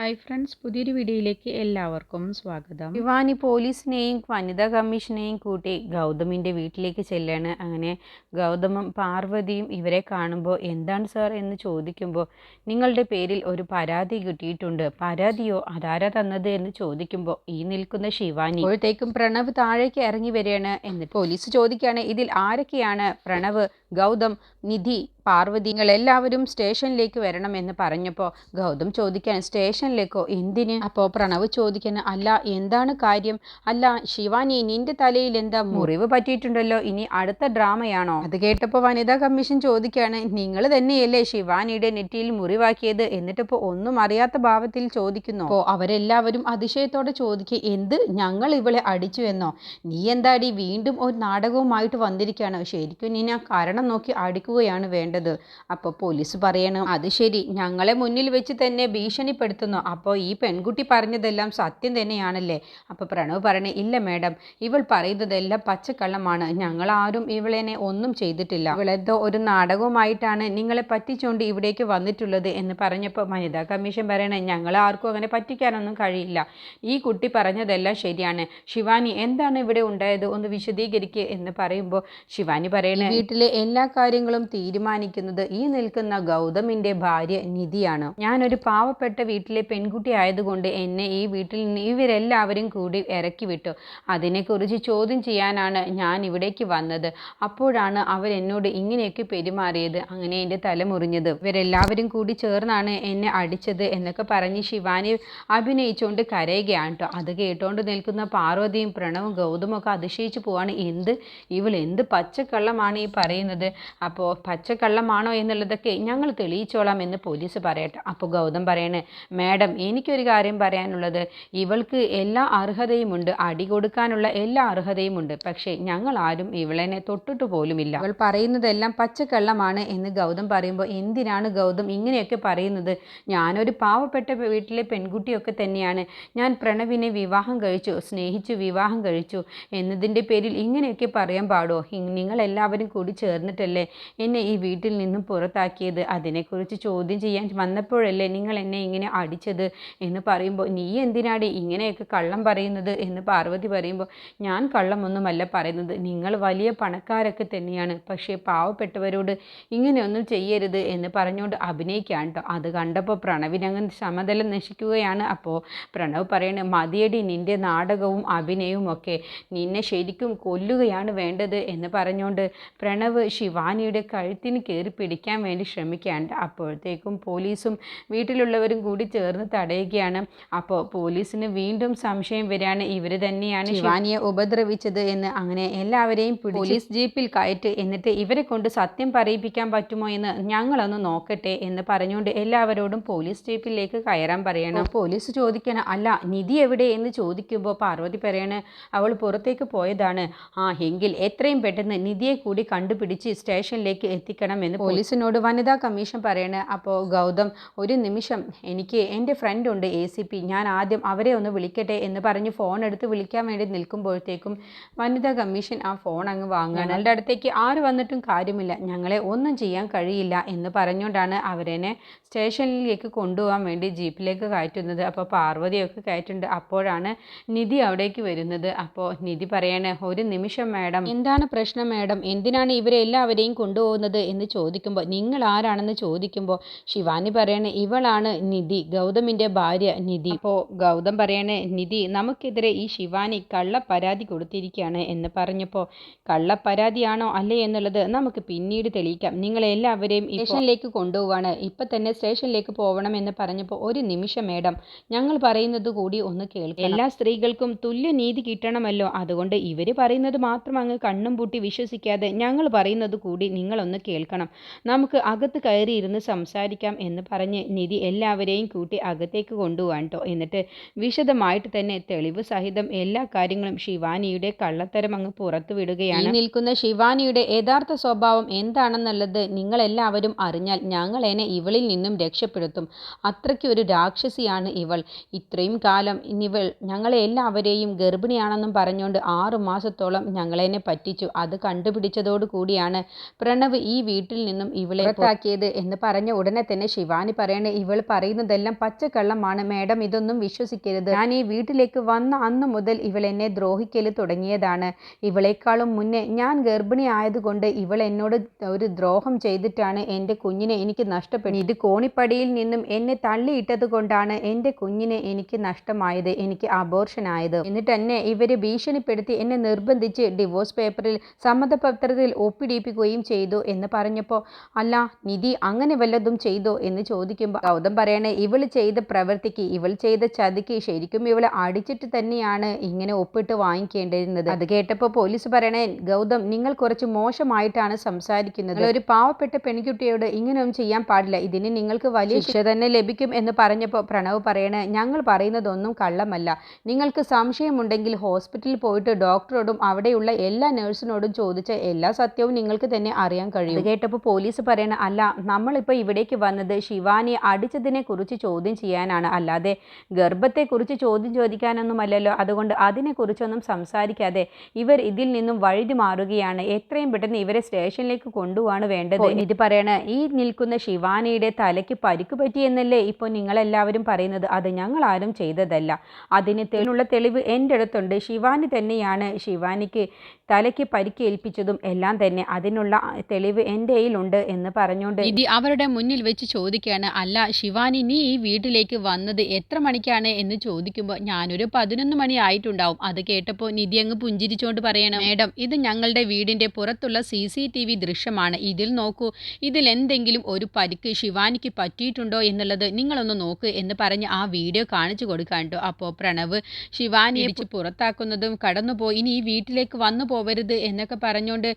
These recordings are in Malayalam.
ഹായ് ഫ്രണ്ട്സ് പുതിയൊരു വീഡിയോയിലേക്ക് എല്ലാവർക്കും സ്വാഗതം. ശിവാനി പോലീസിനെയും വനിതാ കമ്മീഷനെയും കൂട്ടി ഗൗതമിന്റെ വീട്ടിലേക്ക് ചെല്ലാണ്. അങ്ങനെ ഗൗതമും പാർവതിയും ഇവരെ കാണുമ്പോൾ എന്താണ് സാർ എന്ന് ചോദിക്കുമ്പോൾ നിങ്ങളുടെ പേരിൽ ഒരു പരാതി കിട്ടിയിട്ടുണ്ട്. പരാതിയോ അതാരാ തന്നത് എന്ന് ചോദിക്കുമ്പോൾ ഈ നിൽക്കുന്ന ശിവാനി. അപ്പോഴത്തേക്കും പ്രണവ് താഴേക്ക് ഇറങ്ങി വരികയാണ്. എന്ന് പോലീസ് ചോദിക്കുകയാണ് ഇതിൽ ആരൊക്കെയാണ് പ്രണവ് ഗൗതം നിധി പാർവതി നിങ്ങൾ എല്ലാവരും സ്റ്റേഷനിലേക്ക് വരണമെന്ന് പറഞ്ഞപ്പോൾ ഗൗതം ചോദിക്കാൻ സ്റ്റേഷനിലേക്കോ? എന്തിന്? അപ്പോൾ പ്രണവ് ചോദിക്കാൻ അല്ല എന്താണ് കാര്യം? അല്ല ശിവാനി നിന്റെ തലയിൽ എന്താ മുറിവ് പറ്റിയിട്ടുണ്ടല്ലോ? ഇനി അടുത്ത ഡ്രാമയാണോ? അത് കേട്ടപ്പോൾ വനിതാ കമ്മീഷൻ ചോദിക്കുകയാണ് നിങ്ങൾ തന്നെയല്ലേ ശിവാനിയുടെ നെറ്റിയിൽ മുറിവാക്കിയത്? എന്നിട്ടിപ്പോൾ ഒന്നും അറിയാത്ത ഭാവത്തിൽ ചോദിക്കുന്നു. അപ്പോൾ അവരെല്ലാവരും അതിശയത്തോടെ ചോദിക്കുക എന്ത്? ഞങ്ങൾ ഇവളെ അടിച്ചു എന്നോ നീ എന്താടി വീണ്ടും ഒരു നാടകവുമായിട്ട് വന്നിരിക്കുകയാണ്? ശരിക്കും നീ കാരണം നോക്കി അടിക്കുകയാണ് വേണ്ടത്. അപ്പോൾ പോലീസ് പറയണം അത് ശരി ഞങ്ങളെ മുന്നിൽ വെച്ച് തന്നെ ഭീഷണിപ്പെടുത്തുന്നു. അപ്പോൾ ഈ പെൺകുട്ടി പറഞ്ഞതെല്ലാം സത്യം തന്നെയാണല്ലേ? അപ്പോൾ പ്രണവ് പറയണേ ഇല്ല മാഡം ഇവൾ പറയുന്നതെല്ലാം പച്ചക്കള്ളമാണ്. ഞങ്ങളാരും ഇവളെന്നെ ഒന്നും ചെയ്തിട്ടില്ല. ഇവളെന്തോ ഒരു നാടകവുമായിട്ടാണ് നിങ്ങളെ പറ്റിച്ചുകൊണ്ട് ഇവിടേക്ക് വന്നിട്ടുള്ളത് എന്ന് പറഞ്ഞപ്പോൾ വനിതാ കമ്മീഷൻ പറയണേ ഞങ്ങൾ ആർക്കും അങ്ങനെ പറ്റിക്കാനൊന്നും കഴിയില്ല. ഈ കുട്ടി പറഞ്ഞതെല്ലാം ശരിയാണ്. ശിവാനി എന്താണ് ഇവിടെ ഉണ്ടായത്? ഒന്ന് വിശദീകരിക്കുക എന്ന് പറയുമ്പോൾ ശിവാനി പറയണേ വീട്ടിലെ എല്ലാ കാര്യങ്ങളും തീരുമാനിക്കുന്നത് ഈ നിൽക്കുന്ന ഗൗതമിന്റെ ഭാര്യ നിധിയാണ്. ഞാനൊരു പാവപ്പെട്ട വീട്ടിലെ പെൺകുട്ടി ആയതുകൊണ്ട് എന്നെ ഈ വീട്ടിൽ നിന്ന് ഇവരെല്ലാവരും കൂടി ഇറക്കി വിട്ടു. അതിനെക്കുറിച്ച് ചോദ്യം ചെയ്യാനാണ് ഞാൻ ഇവിടേക്ക് വന്നത്. അപ്പോഴാണ് അവർ എന്നോട് ഇങ്ങനെയൊക്കെ പെരുമാറിയത്. അങ്ങനെ എന്റെ തല മുറിഞ്ഞത്. ഇവരെല്ലാവരും കൂടി ചേർന്നാണ് എന്നെ അടിച്ചത് എന്നൊക്കെ പറഞ്ഞ് ശിവാനി അഭിനയിച്ചുകൊണ്ട് കരയുകയാണ് കേട്ടോ. അത് കേട്ടോണ്ട് നിൽക്കുന്ന പാർവതിയും പ്രണവും ഗൗതമൊക്കെ അതിശയിച്ചു പോവാണ്. എന്ത്? ഇവൾ എന്ത് പച്ചക്കള്ളമാണ് ഈ പറയുന്നത്? അപ്പോൾ പച്ചക്കള്ളമാണോ എന്നുള്ളതൊക്കെ ഞങ്ങൾ തെളിയിച്ചോളാം എന്ന് പോലീസ് പറയട്ടെ. അപ്പോൾ ഗൗതം പറയണേ മാഡം എനിക്കൊരു കാര്യം പറയാനുള്ളത്. ഇവൾക്ക് എല്ലാ അർഹതയുമുണ്ട്. അടി കൊടുക്കാനുള്ള എല്ലാ അർഹതയുമുണ്ട്. പക്ഷേ ഞങ്ങൾ ആരും ഇവളെന്നെ തൊട്ടിട്ട് പോലുമില്ല. അവൾ പറയുന്നതെല്ലാം പച്ചക്കള്ളമാണ് എന്ന് ഗൗതം പറയുമ്പോൾ എന്തിനാണ് ഗൗതം ഇങ്ങനെയൊക്കെ പറയുന്നത്? ഞാനൊരു പാവപ്പെട്ട വീട്ടിലെ പെൺകുട്ടിയൊക്കെ തന്നെയാണ്. ഞാൻ പ്രണവിനെ വിവാഹം കഴിച്ചു സ്നേഹിച്ചു വിവാഹം കഴിച്ചു എന്നതിന്റെ പേരിൽ ഇങ്ങനെയൊക്കെ പറയാൻ പാടുമോ നിങ്ങളെല്ലാവരും കൂടി ചേർന്നിട്ടല്ലേ എന്നെ ഈ വീട്ടിൽ നിന്നും പുറത്താക്കിയത്? അതിനെക്കുറിച്ച് ചോദ്യം ചെയ്യാൻ വന്നപ്പോഴല്ലേ നിങ്ങൾ എന്നെ ഇങ്ങനെ അടിച്ചത് എന്ന് പറയുമ്പോൾ നീ എന്തിനാടി ഇങ്ങനെയൊക്കെ കള്ളം പറയുന്നത് എന്ന് പാർവതി പറയുമ്പോൾ ഞാൻ കള്ളമൊന്നുമല്ല പറയുന്നത്. നിങ്ങൾ വലിയ പണക്കാരൊക്കെ തന്നെയാണ്. പക്ഷേ പാവപ്പെട്ടവരോട് ഇങ്ങനെയൊന്നും ചെയ്യരുത് എന്ന് പറഞ്ഞുകൊണ്ട് അഭിനയിക്കുകയാണ് കേട്ടോ. അത് കണ്ടപ്പോൾ പ്രണവിനങ്ങ് സമതലം നശിക്കുകയാണ്. അപ്പോൾ പ്രണവ് പറയണേ മതിയടി നിന്റെ നാടകവും അഭിനയവും ഒക്കെ നിന്നെ ശരിക്കും കൊല്ലുകയാണ് വേണ്ടത് എന്ന് പറഞ്ഞുകൊണ്ട് പ്രണവ് ശിവാനിയുടെ കഴുത്തിന് കയറി പിടിക്കാൻ വേണ്ടി ശ്രമിക്കുകയാണ് അപ്പോഴത്തേക്കും പോലീസും വീട്ടിലുള്ളവരും കൂടി ചേർന്ന് തടയുകയാണ്. അപ്പോൾ പോലീസിന് വീണ്ടും സംശയം വരികയാണ്. ഇവർ തന്നെയാണ് ശിവാനിയെ ഉപദ്രവിച്ചത് എന്ന് അങ്ങനെ എല്ലാവരെയും പോലീസ് ജീപ്പിൽ കയറ്റ് എന്നിട്ട് ഇവരെ കൊണ്ട് സത്യം പറയിപ്പിക്കാൻ പറ്റുമോ എന്ന് ഞങ്ങളൊന്ന് നോക്കട്ടെ എന്ന് പറഞ്ഞുകൊണ്ട് എല്ലാവരോടും പോലീസ് ജീപ്പിലേക്ക് കയറാൻ പറയണം. പോലീസ് ചോദിക്കണം അല്ല നിധി എവിടെ? എന്ന് ചോദിക്കുമ്പോൾ പാർവതി പറയണേ അവൾ പുറത്തേക്ക് പോയതാണ്. ആ എങ്കിൽ എത്രയും പെട്ടെന്ന് നിധിയെ കൂടി കണ്ടുപിടിച്ച് സ്റ്റേഷനിലേക്ക് എത്തിക്കണമെന്ന് പോലീസിനോട് വനിതാ കമ്മീഷൻ പറയണ അപ്പോൾ ഗൗതം ഒരു നിമിഷം. എനിക്ക് എന്റെ ഫ്രണ്ട് ഉണ്ട് എ സി പി ഞാൻ ആദ്യം അവരെ ഒന്ന് വിളിക്കട്ടെ എന്ന് പറഞ്ഞ് ഫോൺ എടുത്ത് വിളിക്കാൻ വേണ്ടി നിൽക്കുമ്പോഴത്തേക്കും വനിതാ കമ്മീഷൻ ആ ഫോൺ അങ്ങ് വാങ്ങുക ഞങ്ങളുടെ അടുത്തേക്ക് ആര് വന്നിട്ടും കാര്യമില്ല. ഞങ്ങളെ ഒന്നും ചെയ്യാൻ കഴിയില്ല എന്ന് പറഞ്ഞുകൊണ്ടാണ് അവരെന്നെ സ്റ്റേഷനിലേക്ക് കൊണ്ടുപോകാൻ വേണ്ടി ജീപ്പിലേക്ക് കയറ്റുന്നത്. അപ്പോൾ പാർവതിയൊക്കെ കയറ്റുന്നുണ്ട്. അപ്പോഴാണ് നിധി അവിടേക്ക് വരുന്നത്. അപ്പോൾ നിധി പറയണേ ഒരു നിമിഷം മാഡം. എന്താണ് പ്രശ്നം മാഡം? എന്തിനാണ് ഇവരെ എല്ലാവരെയും കൊണ്ടുപോകുന്നത് എന്ന് ചോദിക്കുമ്പോൾ നിങ്ങൾ ആരാണെന്ന് ചോദിക്കുമ്പോൾ ശിവാനി പറയണേ ഇവളാണ് നിധി ഗൗതമിന്റെ ഭാര്യ നിധി. അപ്പോൾ ഗൗതം പറയണേ നിധി നമുക്കെതിരെ ഈ ശിവാനി കള്ള പരാതി കൊടുത്തിരിക്കുകയാണ് എന്ന് പറഞ്ഞപ്പോൾ കള്ള പരാതിയാണോ അല്ലേ എന്നുള്ളത് നമുക്ക് പിന്നീട് തെളിയിക്കാം. നിങ്ങളെല്ലാവരെയും സ്റ്റേഷനിലേക്ക് കൊണ്ടുപോവാണ്. ഇപ്പം തന്നെ സ്റ്റേഷനിലേക്ക് പോകണം എന്ന് പറഞ്ഞപ്പോൾ ഒരു നിമിഷം മേഡം ഞങ്ങൾ പറയുന്നത് കൂടി ഒന്ന് കേൾക്കണം. എല്ലാ സ്ത്രീകൾക്കും തുല്യ നീതി കിട്ടണമല്ലോ. അതുകൊണ്ട് ഇവർ പറയുന്നത് മാത്രം അങ്ങ് കണ്ണും പൂട്ടി വിശ്വസിക്കാതെ ഞങ്ങൾ പറയുന്നത് കൂടി നിങ്ങളൊന്ന് കേൾക്കണം. നമുക്ക് അകത്ത് കയറിയിരുന്ന് സംസാരിക്കാം എന്ന് പറഞ്ഞ് നിധി എല്ലാവരെയും കൂട്ടി അകത്തേക്ക് കൊണ്ടുപോകാൻ കേട്ടോ എന്നിട്ട് വിശദമായിട്ട് തന്നെ തെളിവ് സഹിതം എല്ലാ കാര്യങ്ങളും ശിവാനിയുടെ കള്ളത്തരം അങ്ങ് പുറത്തു വിടുകയാണ്. നിൽക്കുന്ന ശിവാനിയുടെ യഥാർത്ഥ സ്വഭാവം എന്താണെന്നുള്ളത് നിങ്ങളെല്ലാവരും അറിഞ്ഞാൽ ഞങ്ങളെന്നെ ഇവളിൽ നിന്നും രക്ഷപ്പെടുത്തും. അത്രയ്ക്ക് ഒരു രാക്ഷസിയാണ് ഇവൾ. ഇത്രയും കാലം ഇവൾ ഞങ്ങളെ എല്ലാവരെയും ഗർഭിണിയാണെന്നും പറഞ്ഞുകൊണ്ട് ആറു മാസത്തോളം ഞങ്ങളെന്നെ പറ്റിച്ചു. അത് കണ്ടുപിടിച്ചതോടു കൂടിയാണ് പ്രണവ് ഈ വീട്ടിൽ നിന്നും ഇവളെ പുറത്താക്കിയത് എന്ന് പറഞ്ഞ ഉടനെ തന്നെ ശിവാനി പറയണേ ഇവൾ പറയുന്നതെല്ലാം പച്ചക്കള്ളമാണ്. മേഡം ഇതൊന്നും വിശ്വസിക്കരുത്. ഞാൻ ഈ വീട്ടിലേക്ക് വന്ന അന്ന് മുതൽ ഇവൾ എന്നെ ദ്രോഹിക്കൽ തുടങ്ങിയതാണ്. ഇവളെക്കാളും മുന്നേ ഞാൻ ഗർഭിണി ആയതുകൊണ്ട് ഇവൾ എന്നോട് ഒരു ദ്രോഹം ചെയ്തിട്ടാണ് എന്റെ കുഞ്ഞിനെ എനിക്ക് നഷ്ടപ്പെട്ടു ഇത് കോണിപ്പടിയിൽ നിന്നും എന്നെ തള്ളിയിട്ടത് കൊണ്ടാണ് എന്റെ കുഞ്ഞിനെ എനിക്ക് നഷ്ടമായത്. എനിക്ക് അബോർഷനായത് എന്നിട്ട് എന്നെ ഇവർ ഭീഷണിപ്പെടുത്തി എന്നെ നിർബന്ധിച്ച് ഡിവോഴ്സ് പേപ്പറിൽ സമ്മതപത്രത്തിൽ ഒപ്പിടിപ്പിക്കുകയും ചെയ്തു എന്ന് പറഞ്ഞപ്പോൾ അല്ല നിധി അങ്ങനെ വല്ലതും ചെയ്തോ? എന്ന് ചോദിക്കുമ്പോൾ ഗൗതം പറയണേ ഇവൾ ചെയ്ത പ്രവൃത്തിക്ക് ഇവൾ ചെയ്ത ചതിക്ക് ശരിക്കും ഇവൾ അടിച്ചിട്ട് തന്നെയാണ് ഇങ്ങനെ ഒപ്പിട്ട് വാങ്ങിക്കേണ്ടിരുന്നത്. അത് കേട്ടപ്പോൾ പോലീസ് പറയണേ ഗൗതം നിങ്ങൾ കുറച്ച് മോശമായിട്ടാണ് സംസാരിക്കുന്നത്. ഒരു പാവപ്പെട്ട പെൺകുട്ടിയോട് ഇങ്ങനെയൊന്നും ചെയ്യാൻ പാടില്ല. ഇതിന് നിങ്ങൾക്ക് വലിയ ശിക്ഷ തന്നെ ലഭിക്കും എന്ന് പറഞ്ഞപ്പോൾ പ്രണവ് പറയണേ ഞങ്ങൾ പറയുന്നതൊന്നും കള്ളമല്ല. നിങ്ങൾക്ക് സംശയമുണ്ടെങ്കിൽ ഹോസ്പിറ്റലിൽ പോയിട്ട് ഡോക്ടറോടും അവിടെയുള്ള എല്ലാ നഴ്സിനോടും ചോദിച്ച എല്ലാ സത്യവും നിങ്ങൾക്ക് തന്നെ അറിയാൻ കഴിയും. കേട്ടപ്പോൾ പോലീസ് പറയണ അല്ല നമ്മളിപ്പോൾ ഇവിടേക്ക് വന്നത് ശിവാനി അടിച്ചതിനെ കുറിച്ച് ചോദ്യം ചെയ്യാനാണ്. അല്ലാതെ ഗർഭത്തെക്കുറിച്ച് ചോദ്യം ചോദിക്കാനൊന്നുമല്ലല്ലോ. അതുകൊണ്ട് അതിനെക്കുറിച്ചൊന്നും സംസാരിക്കാതെ ഇവർ ഇതിൽ നിന്നും വഴുതി മാറുകയാണ്. എത്രയും പെട്ടെന്ന് ഇവരെ സ്റ്റേഷനിലേക്ക് കൊണ്ടുപോവാണ് വേണ്ടത്. ഇത് പറയണ ഈ നിൽക്കുന്ന ശിവാനിയുടെ തലയ്ക്ക് പരിക്ക് പറ്റിയെന്നല്ലേ ഇപ്പോൾ നിങ്ങളെല്ലാവരും പറയുന്നത്? അത് ഞങ്ങൾ ആരും ചെയ്തതല്ല. അതിന് തെളിവുള്ള തെളിവ് എന്റെ അടുത്തുണ്ട്. ശിവാനി തന്നെയാണ് ശിവാനിക്ക് തലയ്ക്ക് പരിക്കേൽപ്പിച്ചതും എല്ലാം തന്നെ. അതിനുള്ള തെളിവ് എന്റെ കയ്യിലുണ്ട് എന്ന് പറഞ്ഞുകൊണ്ട് നിധി അവരുടെ മുന്നിൽ വെച്ച് ചോദിക്കുകയാണ് അല്ല ശിവാനി നീ ഈ വീട്ടിലേക്ക് വന്നത് എത്ര മണിക്കാണ്? എന്ന് ചോദിക്കുമ്പോൾ ഞാനൊരു പതിനൊന്ന് മണി ആയിട്ടുണ്ടാവും. അത് കേട്ടപ്പോൾ നിധി അങ്ങ് പുഞ്ചിരിച്ചുകൊണ്ട് പറയണം മേഡം ഇത് ഞങ്ങളുടെ വീടിന്റെ പുറത്തുള്ള സി സി ടി വി ദൃശ്യമാണ്. ഇതിൽ നോക്കൂ ഇതിൽ എന്തെങ്കിലും ഒരു പരിക്ക് ശിവാനിക്ക് പറ്റിയിട്ടുണ്ടോ എന്നുള്ളത് നിങ്ങളൊന്ന് നോക്ക് എന്ന് പറഞ്ഞ് ആ വീഡിയോ കാണിച്ചു കൊടുക്കാണ്ടോ അപ്പോൾ പ്രണവ് ശിവാനിയെ ഇടിച്ച് പുറത്താക്കുന്നതും കടന്നുപോയി ഇനി ഈ വീട്ടിലേക്ക് വന്നു പോവരുത് എന്നൊക്കെ പറഞ്ഞുകൊണ്ട്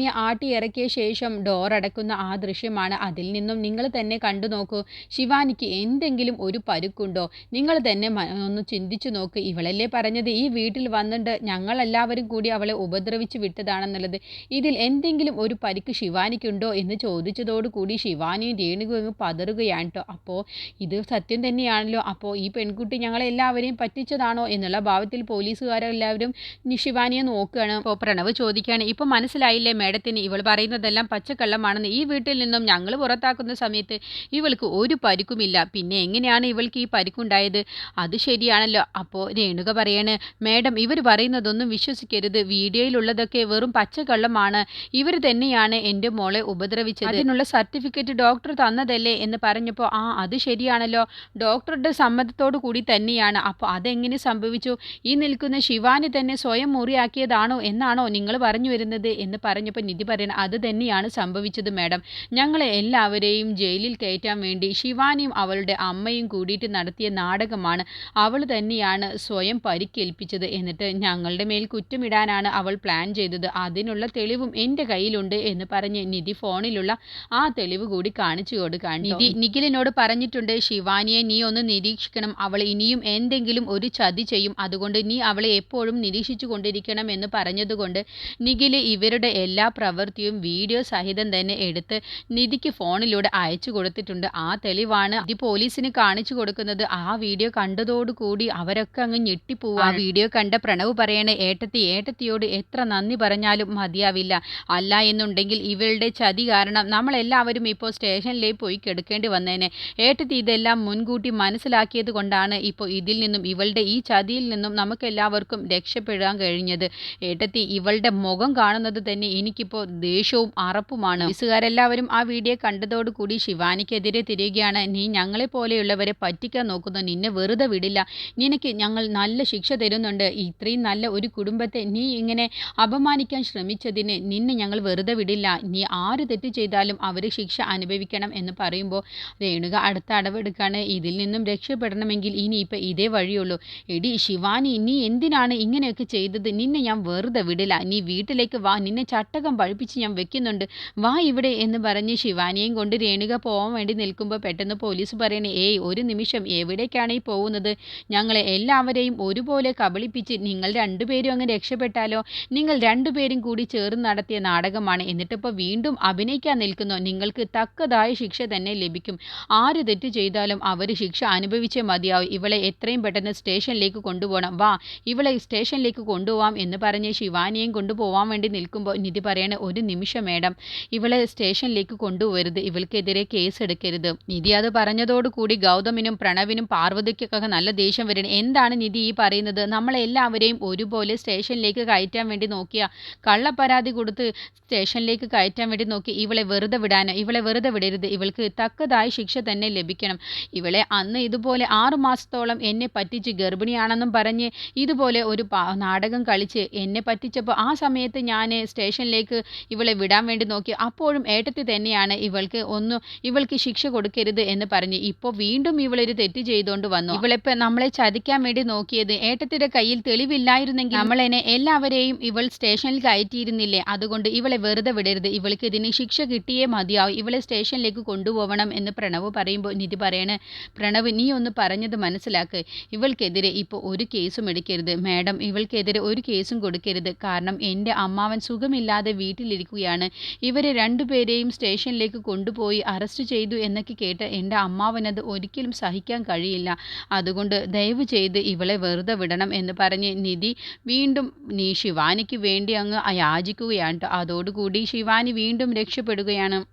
ശിവാനിയെ ആട്ടി ഇറക്കിയ ശേഷം ഡോർ അടക്കുന്ന ആ ദൃശ്യമാണ് അതിൽ നിന്നും നിങ്ങൾ തന്നെ കണ്ടു നോക്കൂ. ശിവാനിക്ക് എന്തെങ്കിലും ഒരു പരുക്കുണ്ടോ? നിങ്ങൾ തന്നെ ഒന്ന് ചിന്തിച്ചു നോക്ക്. ഇവളല്ലേ പറഞ്ഞത്? ഈ വീട്ടിൽ വന്നിട്ട് ഞങ്ങളെല്ലാവരും കൂടി അവളെ ഉപദ്രവിച്ച് വിട്ടതാണെന്നുള്ളത്. ഇതിൽ എന്തെങ്കിലും ഒരു പരിക്ക് ശിവാനിക്കുണ്ടോ എന്ന് ചോദിച്ചതോടുകൂടി ശിവാനിയും രേണുകയും പതറുകയാണ് കേട്ടോ. അപ്പോൾ ഇത് സത്യം തന്നെയാണല്ലോ. അപ്പോൾ ഈ പെൺകുട്ടി ഞങ്ങളെല്ലാവരെയും പറ്റിച്ചതാണോ എന്നുള്ള ഭാവത്തിൽ പോലീസുകാരെല്ലാവരും ശിവാനിയെ നോക്കുകയാണ്. അപ്പോൾ പ്രണവ് ചോദിക്കുകയാണ് ഇപ്പോൾ മനസ്സിലായില്ലേ മേഡത്തിന് ഇവൾ പറയുന്നതെല്ലാം പച്ചക്കള്ളമാണെന്ന് ഈ വീട്ടിൽ നിന്നും ഞങ്ങൾ പുറത്താക്കുന്ന സമയത്ത് ഇവൾക്ക് ഒരു പരിക്കുമില്ല. പിന്നെ എങ്ങനെയാണ് ഇവൾക്ക് ഈ പരിക്കുണ്ടായത്? അത് ശരിയാണല്ലോ. അപ്പോൾ രേണുക പറയാണ് മേഡം ഇവർ പറയുന്നതൊന്നും വിശ്വസിക്കരുത്. വീഡിയോയിലുള്ളതൊക്കെ വെറും പച്ചക്കള്ളമാണ്. ഇവർ തന്നെയാണ് എന്റെ മോളെ ഉപദ്രവിച്ചത്. അതിനുള്ള സർട്ടിഫിക്കറ്റ് ഡോക്ടർ തന്നതല്ലേ? എന്ന് പറഞ്ഞപ്പോൾ ആ അത് ശരിയാണല്ലോ. ഡോക്ടറുടെ സമ്മതത്തോടു കൂടി തന്നെയാണ്. അപ്പോൾ അതെങ്ങനെ സംഭവിച്ചു? ഈ നിൽക്കുന്ന ശിവാനി തന്നെ സ്വയം മുറിയാക്കിയതാണോ? എന്നാണോ നിങ്ങൾ പറഞ്ഞു വരുന്നത്? എന്ന് പറഞ്ഞപ്പോൾ നിധി പറയണം അത് തന്നെയാണ് സംഭവിച്ചത് മാഡം. ഞങ്ങളെ എല്ലാവരെയും ജയിലിൽ കയറ്റാൻ വേണ്ടി ശിവാനിയും അവളുടെ അമ്മയും കൂടിയിട്ട് നടത്തിയ നാടകമാണ് അവൾ തന്നെയാണ് സ്വയം പരിക്കേൽപ്പിച്ചത് എന്നിട്ട് ഞങ്ങളുടെ മേൽ കുറ്റമിടാനാണ് അവൾ പ്ലാൻ ചെയ്തത്. അതിനുള്ള തെളിവും എന്റെ കയ്യിലുണ്ട് എന്ന് പറഞ്ഞ് നിധി ഫോണിലുള്ള ആ തെളിവ് കൂടി കാണിച്ചു കൊടുക്കാൻ നിധി നിഖിലിനോട് പറഞ്ഞിട്ടുണ്ട് ശിവാനിയെ നീ ഒന്ന് നിരീക്ഷിക്കണം. അവൾ ഇനിയും എന്തെങ്കിലും ഒരു ചതി ചെയ്യും. അതുകൊണ്ട് നീ അവളെ എപ്പോഴും നിരീക്ഷിച്ചു കൊണ്ടിരിക്കണം എന്ന് പറഞ്ഞതുകൊണ്ട് നിഖിൽ ഇവരുടെ എല്ലാ പ്രവൃത്തിയും വീഡിയോ സഹിതം തന്നെ എടുത്ത് നിധിക്ക് ഫോണിലൂടെ അയച്ചു കൊടുത്തിട്ടുണ്ട്. ആ തെളിവാണ് ഇത് പോലീസിന് കാണിച്ചു കൊടുക്കുന്നത്. ആ വീഡിയോ കണ്ടതോടുകൂടി അവരൊക്കെ അങ്ങ് ഞെട്ടിപ്പോവുക ആ വീഡിയോ കണ്ട പ്രണവ് പറയണേ ഏട്ടത്തി ഏട്ടത്തിയോട് എത്ര നന്ദി പറഞ്ഞാലും മതിയാവില്ല. അല്ല എന്നുണ്ടെങ്കിൽ ഇവളുടെ ചതി കാരണം നമ്മളെല്ലാവരും ഇപ്പോൾ സ്റ്റേഷനിലേക്ക് പോയി കിടക്കേണ്ടി വന്നേനെ. ഏട്ടത്തി ഇതെല്ലാം മുൻകൂട്ടി മനസ്സിലാക്കിയത് കൊണ്ടാണ് ഇപ്പോൾ ഇതിൽ നിന്നും ഇവളുടെ ഈ ചതിയിൽ നിന്നും നമുക്കെല്ലാവർക്കും രക്ഷപ്പെടാൻ കഴിഞ്ഞത്. ഏട്ടത്തി ഇവളുടെ മുഖം കാണുന്നത് തന്നെ എനിക്കിപ്പോൾ ദേഷ്യവും അറപ്പുമാണ്. പോലീസുകാരെല്ലാവരും ആ വീഡിയോ കണ്ടതോടുകൂടി ശിവാനിക്കെതിരെ തിരിയുകയാണ്. നീ ഞങ്ങളെ പോലെയുള്ളവരെ പറ്റിക്കാൻ നോക്കുന്നു. നിന്നെ വെറുതെ വിടില്ല. നിനക്ക് ഞങ്ങൾ നല്ല ശിക്ഷ തരുന്നുണ്ട്. ഇത്രയും നല്ല ഒരു കുടുംബത്തെ നീ ഇങ്ങനെ അപമാനിക്കാൻ ശ്രമിച്ചതിന് നിന്നെ ഞങ്ങൾ വെറുതെ വിടില്ല. നീ ആര് തെറ്റ് ചെയ്താലും അവർ ശിക്ഷ അനുഭവിക്കണം എന്ന് പറയുമ്പോൾ രേണുക അടുത്ത അടവെടുക്കാണ്. ഇതിൽ നിന്നും രക്ഷപ്പെടണമെങ്കിൽ ഇനി ഇനിയിപ്പോൾ ഇതേ വഴിയുള്ളൂ. എടി ശിവാനി നീ എന്തിനാണ് ഇങ്ങനെയൊക്കെ ചെയ്തത്? നിന്നെ ഞാൻ വെറുതെ വിടില്ല. നീ വീട്ടിലേക്ക് വാ. നിന്നെ ചട്ടകം പഴിപ്പിച്ച് ഞാൻ വെക്കുന്നുണ്ട്. വാ ഇവിടെ എന്ന് പറഞ്ഞ് ശിവാനിയും കൊണ്ട് രേണുക പോകാൻ വേണ്ടി നിൽക്കുമ്പോൾ പെട്ടെന്ന് പോലീസ് പറയണേ ഏയ് ഒരു നിമിഷം എവിടേക്കാണ് ഈ പോകുന്നത്? ഞങ്ങളെ എല്ലാവരെയും ഒരുപോലെ കബളിപ്പിച്ച് നിങ്ങൾ രണ്ടുപേരും അങ്ങ് രക്ഷപ്പെട്ടാലോ? നിങ്ങൾ രണ്ടുപേരും കൂടി ചേർന്ന് നടത്തിയ നാടകമാണ്. എന്നിട്ടിപ്പോൾ വീണ്ടും അഭിനയിക്കാൻ നിൽക്കുന്നു? നിങ്ങൾക്ക് തക്കതായ ശിക്ഷ തന്നെ ലഭിക്കും. ആര് തെറ്റ് ചെയ്താലും അവർ ശിക്ഷ അനുഭവിച്ചേ മതിയാവും. ഇവളെ എത്രയും പെട്ടെന്ന് സ്റ്റേഷനിലേക്ക് കൊണ്ടുപോകണം. വാ ഇവളെ സ്റ്റേഷനിലേക്ക് കൊണ്ടുപോവാം എന്ന് പറഞ്ഞ് ശിവാനിയെയും കൊണ്ടുപോകാൻ വേണ്ടി നിൽക്കുമ്പോൾ നിധി പറയണ ഒരു നിമിഷം മേഡം ഇവളെ സ്റ്റേഷനിലേക്ക് കൊണ്ടുപോകരുത് ഇവൾക്കെതിരെ കേസ് എടുക്കരുത് നിധി അത് പറഞ്ഞതോടുകൂടി ഗൗതമിനും പ്രണവിനും പാർവതിക്കൊക്കെ നല്ല ദേഷ്യം വരണം എന്താണ് നിധി ഈ പറയുന്നത്? നമ്മളെല്ലാവരെയും ഒരുപോലെ സ്റ്റേഷനിലേക്ക് കയറ്റാൻ വേണ്ടി നോക്കിയ കള്ളപ്പരാതി കൊടുത്ത് സ്റ്റേഷനിലേക്ക് കയറ്റാൻ വേണ്ടി നോക്കി ഇവളെ വെറുതെ വിടാനോ ഇവളെ വെറുതെ വിടരുത് ഇവൾക്ക് തക്കതായ ശിക്ഷ തന്നെ ലഭിക്കണം. ഇവളെ അന്ന് ഇതുപോലെ ആറു മാസത്തോളം എന്നെ പറ്റിച്ച് ഗർഭിണിയാണെന്നും പറഞ്ഞ് ഇതുപോലെ ഒരു നാടകം കളിച്ച് എന്നെ പറ്റിച്ചപ്പോൾ ആ സമയത്ത് ഞാൻ സ്റ്റേഷനിലേക്ക് ഇവളെ വിടാൻ വേണ്ടി നോക്കി. അപ്പോഴും ഏട്ടത്തി തന്നെയാണ് ഇവൾക്ക് ഒന്ന് ഇവൾക്ക് ശിക്ഷ കൊടുക്കരുത് എന്ന് പറഞ്ഞ് ഇപ്പോൾ വീണ്ടും ഇവളൊരു തെറ്റ് ചെയ്തുകൊണ്ട് വന്നു. ഇവളിപ്പോൾ നമ്മളെ ചതിക്കാൻ വേണ്ടി നോക്കിയത് ഏട്ടത്തിയുടെ കയ്യിൽ തെളിവില്ലായിരുന്നെങ്കിൽ നമ്മളെന്നെ എല്ലാവരെയും ഇവൾ സ്റ്റേഷനിൽ കയറ്റിയിരുന്നില്ലേ? അതുകൊണ്ട് ഇവളെ വെറുതെ വിടരുത്. ഇവൾക്ക് ഇതിന് ശിക്ഷ കിട്ടിയേ മതിയാവും. ഇവളെ സ്റ്റേഷനിലേക്ക് കൊണ്ടുപോകണം എന്ന് പ്രണവ് പറയുമ്പോൾ നിധി പറയണേ പ്രണവ് നീ ഒന്ന് പറഞ്ഞത് മനസ്സിലാക്ക്. ഇവൾക്കെതിരെ ഇപ്പോൾ ഒരു കേസും എടുക്കരുത്. മാഡം ഇവൾക്കെതിരെ ഒരു കേസും കൊടുക്കരുത്. കാരണം എന്റെ അമ്മാവൻ സുഖമില്ലാതെ വീട്ടിലിരിക്കുകയാണ്. ഇവരെ രണ്ടുപേരെയും സ്റ്റേഷനിലേക്ക് കൊണ്ടുപോയി അറസ്റ്റ് ചെയ്തു എന്നൊക്കെ കേട്ട് എന്റെ അമ്മാവനത് ഒരിക്കലും സഹിക്കാൻ കഴിയില്ല. അതുകൊണ്ട് ദയവ് ചെയ്ത് ഇവളെ വെറുതെ വിടണം എന്ന് പറഞ്ഞ് നിധി വീണ്ടും നീ ശിവാനിക്ക് വേണ്ടി അങ്ങ് യാചിക്കുകയാണ്. അതോടുകൂടി ശിവാനി വീണ്ടും രക്ഷപ്പെടുകയാണ്.